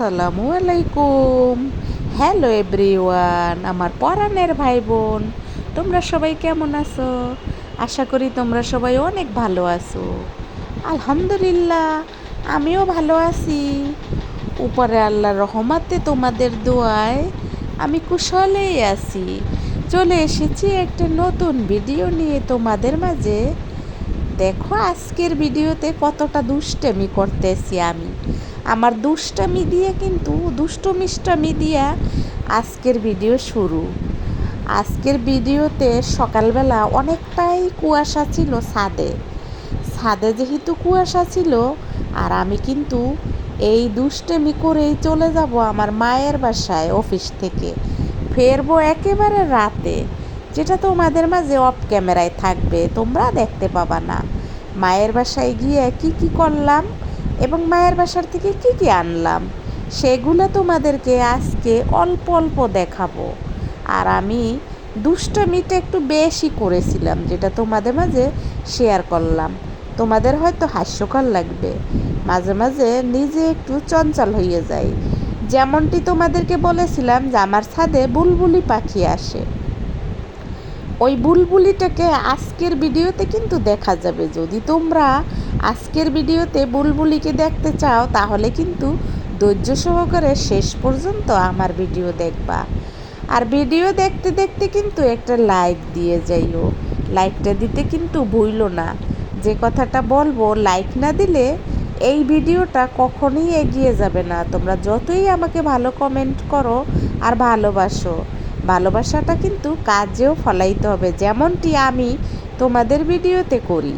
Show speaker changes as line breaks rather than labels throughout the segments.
আসসালামু আলাইকুম। Hello everyone আমার পরাণের ভাই বোন তোমরা সবাই কেমন আছো? আশা করি তোমরা সবাই অনেক ভালো আছো। আলহামদুলিল্লাহ, আমিও ভালো আছি। উপরে আল্লাহর রহমাতে তোমাদের দোয়ায় আমি কুশলেই আছি। চলে এসেছি একটা নতুন ভিডিও নিয়ে তোমাদের মাঝে। দেখো আজকের ভিডিওতে কতটা দুষ্টেমি করতেছি আমি। আমার দুষ্টামি দিয়ে কিন্তু দুষ্ট মিষ্টামি দিয়া আজকের ভিডিও শুরু। আজকের ভিডিওতে সকালবেলা অনেকটাই কুয়াশা ছিল ছাদে। ছাদে যেহেতু কুয়াশা ছিল, আর আমি কিন্তু এই দুষ্টামি করেই চলে যাব আমার মায়ের বাসায় অফিস থেকে। ফেরবো একেবারে রাতে, যেটা তোমাদের মাঝে অফ ক্যামেরায় থাকবে, তোমরা দেখতে পাবা না। মায়ের বাসায় গিয়ে কি কি করলাম? এবং মায়ের বাসার থেকে কি কি আনলাম, সেগুলো তোমাদেরকে আজকে অল্প অল্প দেখাবো। আর আমি দুষ্টমিটা একটু বেশি করেছিলাম, যেটা তোমাদের মাঝে শেয়ার করলাম। তোমাদের হয়তো হাস্যকর লাগবে। মাঝে মাঝে নিজে একটু চঞ্চল হয়ে যায় যেমনটি তোমাদেরকে বলেছিলাম যে আমার ছাদে বুলবুলি পাখি আসে। ওই বুলবুলিটাকে আজকের ভিডিওতে কিন্তু দেখা যাবে। যদি তোমরা আজকের ভিডিওতে বুলবুলিকে দেখতে চাও, তাহলে কিন্তু ধৈর্য সহকারে শেষ পর্যন্ত আমার ভিডিও দেখবা। আর ভিডিও দেখতে দেখতে কিন্তু একটা লাইক দিয়ে যাইও। লাইকটা দিতে কিন্তু ভুইল না। যে কথাটা বলব, লাইক না দিলে এই ভিডিওটা কখনোই এগিয়ে যাবে না। তোমরা যতই আমাকে ভালো কমেন্ট করো আর ভালোবাসো, ভালোবাসাটা কিন্তু কাজেও ফলাইতে হবে। যেমনটি আমি তোমাদের ভিডিওতে করি।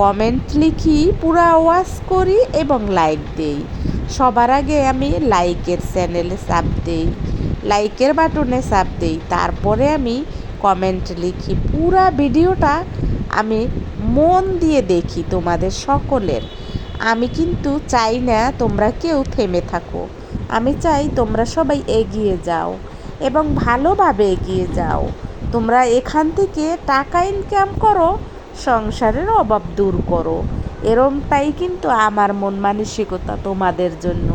কমেন্ট লিখি, পুরা ওয়াশ করি এবং লাইক দেই। সবার আগে আমি লাইকের চ্যানেলে চাপ দেই লাইকের বাটনে চাপ দেই। তারপরে আমি কমেন্ট লিখি, পুরা ভিডিওটা আমি মন দিয়ে দেখি তোমাদের সকলের। আমি কিন্তু চাই না তোমরা কেউ থেমে থাকো। আমি চাই তোমরা সবাই এগিয়ে যাও এবং ভালোভাবে এগিয়ে যাও। তোমরা এখান থেকে টাকা ইনকাম করো সংসারের অভাব দূর করো। এরমটাই কিন্তু আমার মন মানসিকতা তোমাদের জন্য।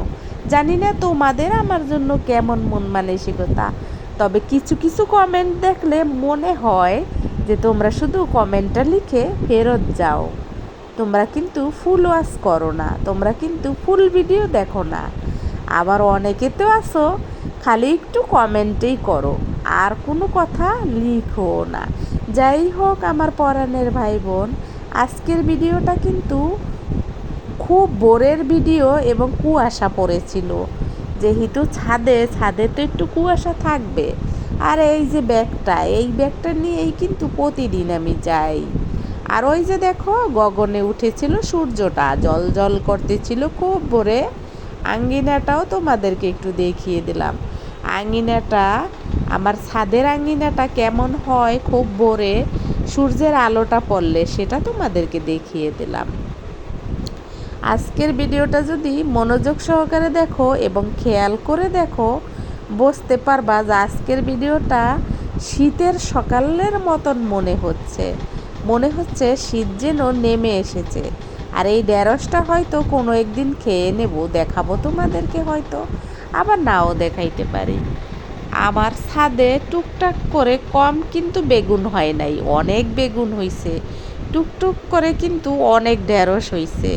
জানি না তোমাদের আমার জন্য কেমন মন মানসিকতা, তবে কিছু কিছু কমেন্ট দেখলে মনে হয় যে তোমরা শুধু কমেন্টটা লিখে ফেরত যাও। তোমরা কিন্তু ফুল ওয়াশ করো না, তোমরা কিন্তু ফুল ভিডিও দেখো না। আবার অনেকে তো আসো খালি একটু কমেন্টেই করো, আর কোনো কথা লিখো না। যাই হোক আমার পরাণের ভাই বোন আজকের ভিডিওটা কিন্তু খুব বোরের ভিডিও এবং কুয়াশা পড়েছিল। যেহেতু ছাদে ছাদে তো একটু কুয়াশা থাকবে। আর এই যে ব্যাগটা, এই ব্যাগটা নিয়েই কিন্তু প্রতিদিন আমি যাই। আর ওই যে দেখো, গগনে উঠেছিল সূর্যটা, জল জল করতেছিল, খুব ভোরে। আঙ্গিনাটাও তোমাদেরকে একটু দেখিয়ে দিলাম। আঙ্গিনাটা আমার ছাদের আঙিনাটা কেমন হয় খুব ভোরে সূর্যের আলোটা পড়লে সেটা তোমাদেরকে দেখিয়ে দিলাম। আজকের ভিডিওটা যদি মনোযোগ সহকারে দেখো এবং খেয়াল করে দেখো, বুঝতে পারবা যে আজকের ভিডিওটা শীতের সকালের মতন মনে হচ্ছে। মনে হচ্ছে শীত যেন নেমে এসেছে। আর এই ঢেঁড়সটা হয়তো কোনো একদিন খেয়ে নেব, দেখাবো তোমাদেরকে হয়তো। আবার নাও দেখাইতে পারি। আমার ছাদে টুকটাক করে কম কিন্তু বেগুন হয় নাই, অনেক বেগুন হয়েছে টুকটুক করে কিন্তু অনেক ঢেঁড়স হয়েছে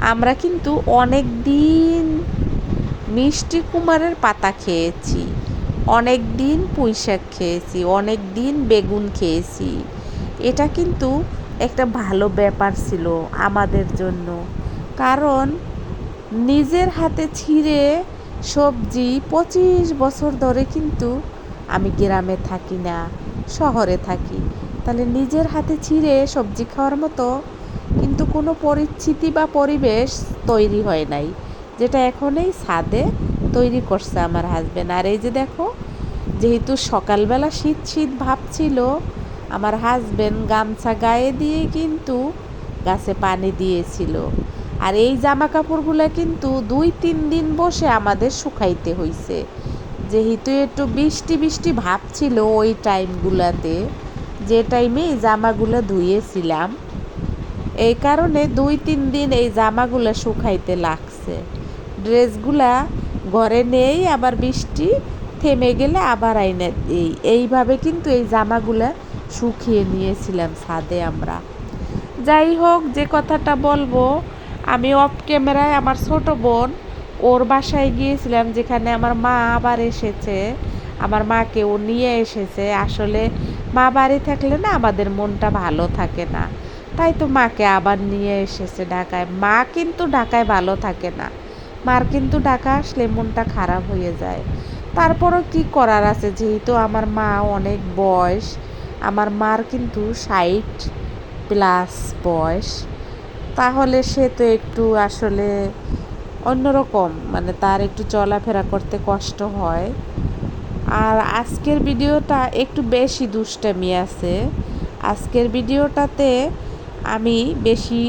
আমরা কিন্তু অনেক দিন মিষ্টি কুমারের পাতা খেয়েছি, অনেক দিন পুঁই শাক খেয়েছি, অনেক দিন বেগুন খেয়েছি। এটা কিন্তু একটা ভালো ব্যাপার ছিল আমাদের জন্য। কারণ নিজের হাতে ছিঁড়ে সবজি পঁচিশ বছর ধরে কিন্তু আমি গ্রামে থাকি না, শহরে থাকি। তাহলে নিজের হাতে ছিঁড়ে সবজি খাওয়ার মতো কিন্তু কোনো পরিস্থিতি বা পরিবেশ তৈরি হয় নাই, যেটা এখন এই ছাদে তৈরি করছে আমার হাজব্যান্ড আর এই যে দেখো, যেহেতু সকালবেলা শীত শীত ভাব ছিল, আমার হাজব্যান্ড গামছা গায়ে দিয়ে কিন্তু গাছে পানি দিয়েছিল। আর এই জামা কাপড়গুলো কিন্তু দুই, তিন দিন বসে আমাদের শুকাইতে হয়েছে যেহেতু একটু বৃষ্টি বৃষ্টি ভাব ছিল ওই টাইমগুলোতে, যে টাইমে এই জামাগুলো ধুয়েছিলাম এই কারণে দুই, তিন দিন এই জামাগুলো শুকাইতে লাগছে। ড্রেসগুলা ঘরে নেই, আবার বৃষ্টি থেমে গেলে আবার আইনে এই, এইভাবে কিন্তু এই জামাগুলা শুকিয়ে নিয়েছিলাম ছাদে আমরা। যাই হোক, যে কথাটা বলব আমি অফ ক্যামেরায় আমার ছোট বোন, ওর বাসায় গিয়েছিলাম যেখানে আমার মা আবার এসেছে। আমার মাকে ও নিয়ে এসেছে। আসলে মা বাড়ি থাকলে না আমাদের মনটা ভালো থাকে না। তাই তো মাকে আবার নিয়ে এসেছে ঢাকায়। মা কিন্তু ঢাকায় ভালো থাকে না। মার কিন্তু ঢাকা আসলে মনটা খারাপ হয়ে যায়। তারপরও কি করার আছে? যেহেতু আমার মা অনেক বয়স, আমার মার কিন্তু ষাট প্লাস বয়স। তাহলে সে তো একটু আসলে অন্যরকম মানে তার একটু চলাফেরা করতে কষ্ট হয়। আর আজকের ভিডিওটা একটু বেশি দুষ্টামি আছে। আজকের ভিডিওটাতে আমি বেশি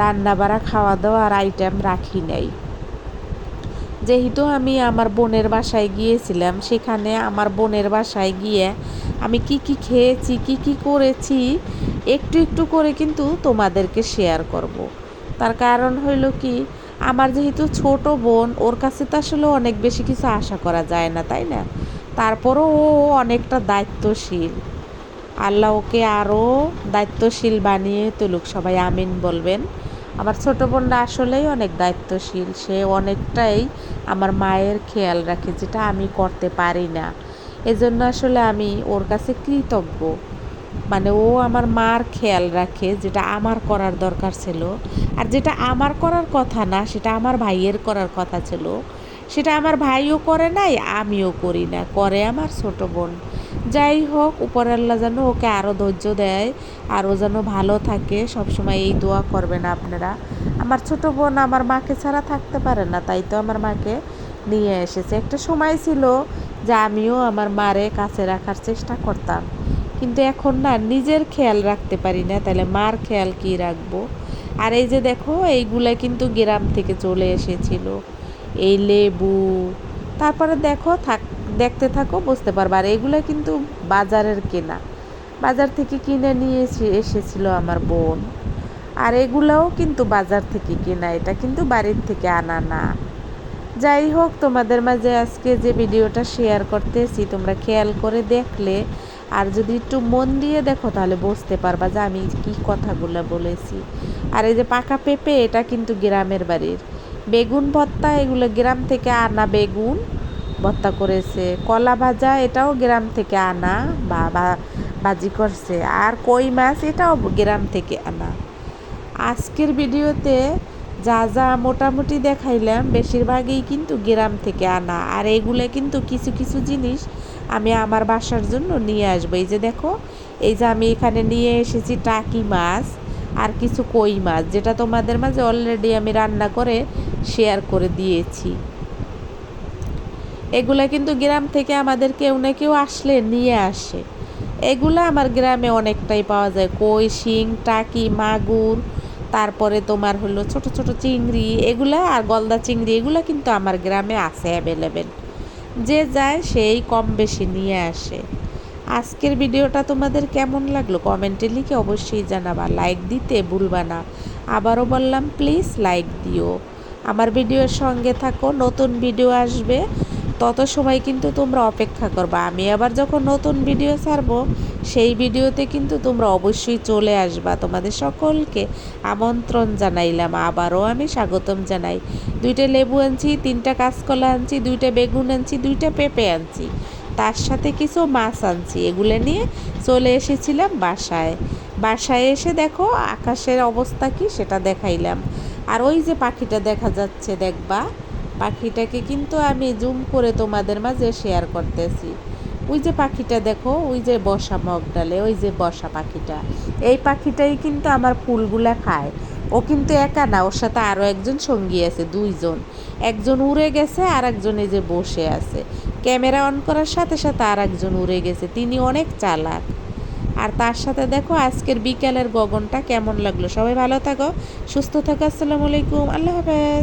রান্না বাড়া খাওয়া দাওয়ার আইটেম রাখি নাই। যেহেতু আমি আমার বোনের বাসায় গিয়েছিলাম, সেখানে আমার বোনের বাসায় গিয়ে আমি কি কি খেয়েছি, কি কি করেছি, একটু একটু করে কিন্তু তোমাদেরকে শেয়ার করব। তার কারণ হইল কি, আমার যেহেতু ছোট বোন, ওর কাছে তো আসলে অনেক বেশি কিছু আশা করা যায় না, তাই না? তারপরও ও অনেকটা দায়িত্বশীল। আল্লাহ ওকে আরও দায়িত্বশীল বানিয়ে তুলুক, সবাই আমিন বলবেন। আমার ছোটো বোনটা আসলেই অনেক দায়িত্বশীল। সে অনেকটাই আমার মায়ের খেয়াল রাখে, যেটা আমি করতে পারি না। এজন্য আসলে আমি ওর কাছে কৃতজ্ঞ। মানে ও আমার মার খেয়াল রাখে, যেটা আমার করার দরকার ছিল। আর যেটা আমার করার কথা না, সেটা আমার ভাইয়ের করার কথা ছিল। সেটা আমার ভাইও করে নাই, আমিও করি না, করে আমার ছোট বোন। যাই হোক উপর আল্লাহ যেন ওকে আরও ধৈর্য দেয় আরও যেন ভালো থাকে, সবসময় এই দোয়া করবেন আপনারা। আমার ছোট বোন আমার মাকে ছাড়া থাকতে পারে না, তাই তো আমার মাকে নিয়ে এসেছে। একটা সময় ছিল যে আমিও আমার মারে কাছে রাখার চেষ্টা করতাম। কিন্তু এখন না, নিজের খেয়াল রাখতে পারি না, তাহলে মার খেয়াল কি রাখব? আর এই যে দেখো এইগুলা কিন্তু গ্রাম থেকে চলে এসেছিল। এই লেবু, তারপরে দেখো থাক দেখতে থাকো, বুঝতে পারবে। আর এগুলো কিন্তু বাজারের কেনা। বাজার থেকে কিনে নিয়ে এসেছিল আমার বোন। আর এগুলাও কিন্তু বাজার থেকে কেনা। এটা কিন্তু বাড়ির থেকে আনা না। যাই হোক, তোমাদের মাঝে আজকে যে ভিডিওটা শেয়ার করতেছি, তোমরা খেয়াল করে দেখলে। আর যদি একটু মন দিয়ে দেখো, তাহলে বুঝতে পারবা যে আমি কি কথাগুলো বলেছি। আর এই যে পাকা পেঁপে, এটা কিন্তু গ্রামের বাড়ির। বেগুন ভত্তা এগুলো গ্রাম থেকে আনা বেগুন। ভর্তা করেছে। কলা ভাজা এটাও গ্রাম থেকে আনা বা বাজি করছে। আর কই মাছ এটাও গ্রাম থেকে আনা। আজকের ভিডিওতে যা যা মোটামুটি দেখাইলাম, বেশিরভাগই কিন্তু গ্রাম থেকে আনা। আর এগুলো কিন্তু কিছু কিছু জিনিস আমি আমার বাসার জন্য নিয়ে আসব। এই যে দেখো, এই যে আমি এখানে নিয়ে এসেছি টাকি মাছ আর কিছু কই মাছ, যেটা তোমাদের মাঝে অলরেডি আমি রান্না করে শেয়ার করে দিয়েছি। এগুলা কিন্তু গ্রাম থেকে আমাদের কেউ না কেউ আসলে নিয়ে আসে। এগুলা আমার গ্রামে অনেকটাই পাওয়া যায়। কই, শিং, টাকি, মাগুর, তারপরে তোমার হলো ছোট ছোট চিংড়ি, এগুলা আর গলদা চিংড়ি, এগুলা কিন্তু আমার গ্রামে আছে অ্যাভেলেবেল। যে যায় সেই কম বেশি নিয়ে আসে। আজকের ভিডিওটা তোমাদের কেমন লাগল? কমেন্টে লিখে অবশ্যই জানাবা। লাইক দিতে ভুলবা না। আবারও বললাম, প্লিজ লাইক দিও। আমার ভিডিওর সঙ্গে থাকো। নতুন ভিডিও আসবে। তত সময় কিন্তু তোমরা অপেক্ষা করবা। আমি আবার যখন নতুন ভিডিও ছাড়বো, সেই ভিডিওতে কিন্তু তোমরা অবশ্যই চলে আসবা। তোমাদের সকলকে আমন্ত্রণ জানাইলাম। আবারও আমি স্বাগতম জানাই। দুইটা লেবু আনছি, তিনটা কাঁচকলা আনছি, দুইটা বেগুন আনছি, দুইটা পেঁপে আনছি। তার সাথে কিছু মাছ আনছি। এগুলো নিয়ে চলে এসেছিলাম বাসায়। বাসায় এসে দেখো আকাশের অবস্থা কি সেটা দেখাইলাম। আর ওই যে পাখিটা দেখা যাচ্ছে, দেখবা? পাখিটাকে কিন্তু আমি জুম করে তোমাদের মাঝে শেয়ার করতেছি। ওই যে পাখিটা দেখো, ওই যে বসা মগ ডালে, ওই যে বসা পাখিটা। এই পাখিটাই কিন্তু আমার ফুলগুলা খায়। ও কিন্তু একা না, ওর সাথে আরও একজন সঙ্গী আছে, দুইজন। একজন উড়ে গেছে আর একজন এই যে বসে আছে। ক্যামেরা অন করার সাথে সাথে আর একজন উড়ে গেছে, তিনি অনেক চালাক। আর তার সাথে দেখো, আজকের বিকেলের গগনটা কেমন লাগল? সবাই ভালো থাকো, সুস্থ থাকো, আসসালামু আলাইকুম, আল্লাহ হাফেজ।